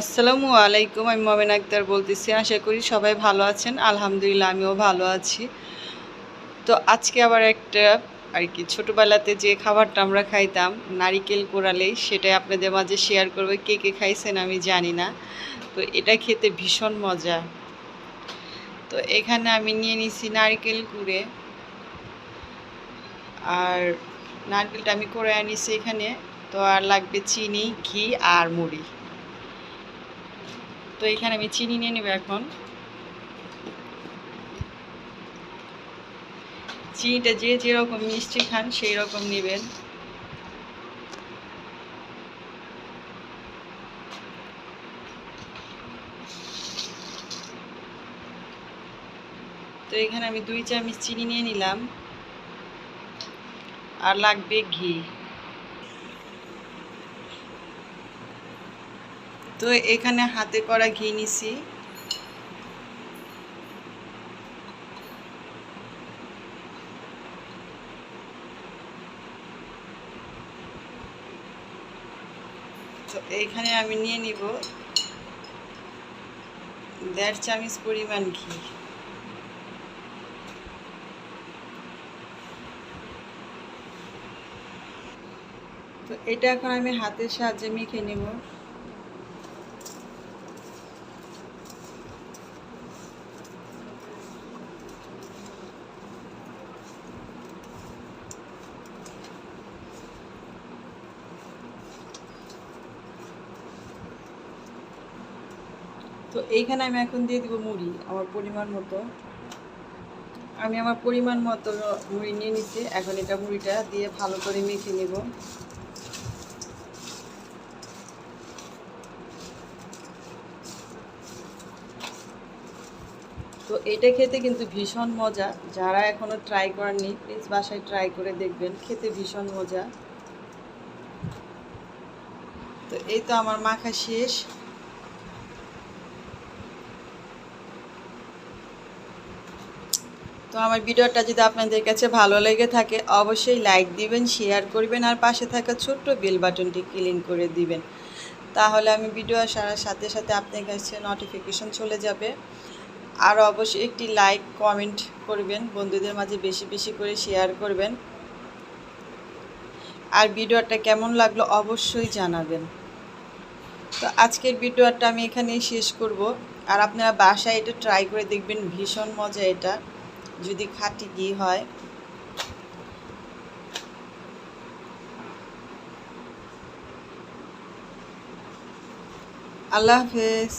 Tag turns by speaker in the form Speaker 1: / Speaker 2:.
Speaker 1: আসসালামু আলাইকুম, আমি মমেন আক্তার বলতেছি, আশা করি সবাই ভালো আছেন। আলহামদুলিল্লাহ, আমিও ভালো আছি। তো আজকে আবার একটা আর কি, ছোটোবেলাতে যে খাবারটা আমরা খাইতাম, নারিকেল কোড়ালেই সেটাই আপনাদের মাঝে শেয়ার করব, কে কে খাইছেন আমি জানি না। তো এটা খেতে ভীষণ মজা। তো এখানে আমি নিয়ে নিছি নারকেল কুড়ে। আর নারকেলটা আমি করে আনিছি এখানে। তো আর লাগবে চিনি, ঘি আর মুড়ি। তো এখানে আমি চিনি নিয়ে নেব এখন। চিনিটা যে যেরকম মিষ্টি খান সেই রকম নেবেন। তো এখানে আমি দুই চামচ চিনি নিয়ে নিলাম। আর লাগবে ঘি। তো এখানে হাতে করা ঘি নিছি। তো এইখানে আমি নিয়ে নিব দেড় চামচ পরিমাণ ঘি। তো এটা এখন আমি হাতের সাহায্যে মেখে নেব। তো এইখানে আমি এখন দিয়ে দিব মুড়ি, আমার পরিমাণ মতো। আমি আমার পরিমাণ মতো মুড়ি নিয়ে নিচ্ছি, এখন এটা মুড়িটা দিয়ে ভালো করে মেখে নেব। তো এটা খেতে কিন্তু ভীষণ মজা, যারা এখনও ট্রাই করেননি প্লিজ বাসায় ট্রাই করে দেখবেন, খেতে ভীষণ মজা। তো এই তো আমার মাখা শেষ। তো আমার ভিডিওটা যদি আপনাদের কাছে ভালো লেগে থাকে, অবশ্যই লাইক দিবেন শেয়ার করবেন, আর পাশে থাকা ছোট্ট বেল বাটনটি ক্লিক করে দিবেন। তাহলে আমি ভিডিও আসার সাথে সাথে আপনার কাছে নোটিফিকেশন চলে যাবে। আর অবশ্যই একটি লাইক কমেন্ট করবেন, বন্ধুদের মাঝে বেশি বেশি করে শেয়ার করবেন। আর ভিডিওটা কেমন লাগল অবশ্যই জানাবেন। তো আজকের ভিডিওটা আমি এখানেই শেষ করব। আর আপনারা বাসায় এটা ট্রাই করে দেখবেন, ভীষণ মজা এটা। যদি খাঁটি ঘি হয়। আল্লাহ হাফেজ।